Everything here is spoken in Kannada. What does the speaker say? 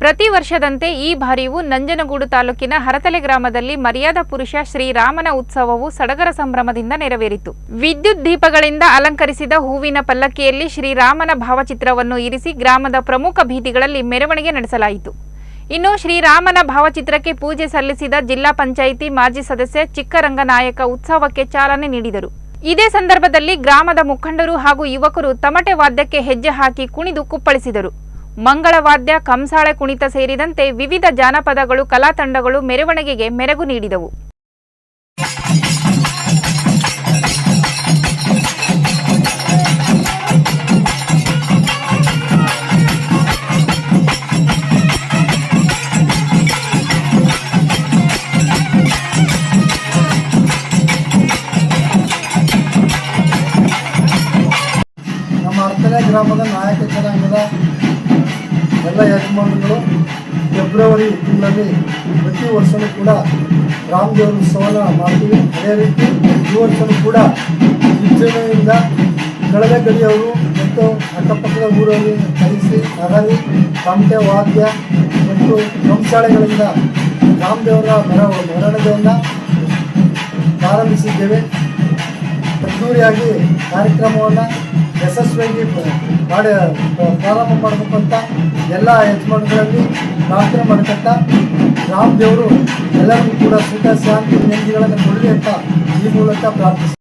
ಪ್ರತಿ ವರ್ಷದಂತೆ ಈ ಬಾರಿಯೂ ನಂಜನಗೂಡು ತಾಲೂಕಿನ ಹರತಲೆ ಗ್ರಾಮದಲ್ಲಿ ಮರ್ಯಾದಾ ಪುರುಷ ಶ್ರೀರಾಮನ ಉತ್ಸವವು ಸಡಗರ ಸಂಭ್ರಮದಿಂದ ನೆರವೇರಿತು. ವಿದ್ಯುತ್ ದೀಪಗಳಿಂದ ಅಲಂಕರಿಸಿದ ಹೂವಿನ ಪಲ್ಲಕ್ಕಿಯಲ್ಲಿ ಶ್ರೀರಾಮನ ಭಾವಚಿತ್ರವನ್ನು ಇರಿಸಿ ಗ್ರಾಮದ ಪ್ರಮುಖ ಬೀದಿಗಳಲ್ಲಿ ಮೆರವಣಿಗೆ ನಡೆಸಲಾಯಿತು. ಇನ್ನು ಶ್ರೀರಾಮನ ಭಾವಚಿತ್ರಕ್ಕೆ ಪೂಜೆ ಸಲ್ಲಿಸಿದ ಜಿಲ್ಲಾ ಪಂಚಾಯಿತಿ ಮಾಜಿ ಸದಸ್ಯ ಚಿಕ್ಕರಂಗನಾಯಕ ಉತ್ಸವಕ್ಕೆ ಚಾಲನೆ ನೀಡಿದರು. ಇದೇ ಸಂದರ್ಭದಲ್ಲಿ ಗ್ರಾಮದ ಮುಖಂಡರು ಹಾಗೂ ಯುವಕರು ತಮಟೆ ವಾದ್ಯಕ್ಕೆ ಹೆಜ್ಜೆ ಹಾಕಿ ಕುಣಿದು ಕುಪ್ಪಳಿಸಿದರು. ಮಂಗಳವಾದ್ಯ ಕಂಸಾಳೆ ಕುಣಿತ ಸೇರಿದಂತೆ ವಿವಿಧ ಜಾನಪದಗಳು ಕಲಾ ತಂಡಗಳು ಮೆರವಣಿಗೆಗೆ ಮೆರಗು ನೀಡಿದವು. ಗ್ರಾಮದ ನಾಯಕ ಜನಾಂಗದ ಎಲ್ಲ ಯಜಮಾನರುಗಳು ಫೆಬ್ರವರಿ ತಿಂಗಳಲ್ಲಿ ಪ್ರತಿ ವರ್ಷವೂ ಕೂಡ ರಾಮದೇವರ ಉತ್ಸವನ ಮಾಡ್ತೀವಿ. ಅದೇ ರೀತಿ ಈ ವರ್ಷವೂ ಕೂಡ ವಿಜೃಂಭಣೆಯಿಂದ ಕಳೆದ ಗಡಿಯವರು ಮತ್ತು ಅಕ್ಕಪಕ್ಕದ ಊರಲ್ಲಿ ಕಲಿಸಿ, ನಗರಿ ತಮಟೆ ವಾದ್ಯ ಮತ್ತು ವಂಶಾಳೆಗಳಿಂದ ರಾಮದೇವರ ಮೆರ ಮೆರವಣಿಗೆಯನ್ನು ಪ್ರಾರಂಭಿಸಿದ್ದೇವೆ. ಅದ್ದೂರಿಯಾಗಿ ಕಾರ್ಯಕ್ರಮವನ್ನು ಯಶಸ್ವಿಯಾಗಿ ಮಾಡಿ, ಪ್ರಾರಂಭ ಮಾಡಬೇಕು ಅಂತ ಎಲ್ಲ ಯಜಮಾನಗಳಲ್ಲಿ ಪ್ರಾರ್ಥನೆ ಮಾಡ್ಕೊಂತ ರಾಮದೇವರು ಎಲ್ಲರಿಗೂ ಕೂಡ ಸುಖ, ಶಾಂತಿ, ನೆಮ್ಮದಿಗಳನ್ನು ಕೊಡಲಿ ಅಂತ ಈ ಮೂಲಕ ಪ್ರಾರ್ಥಿಸ್ತಾರೆ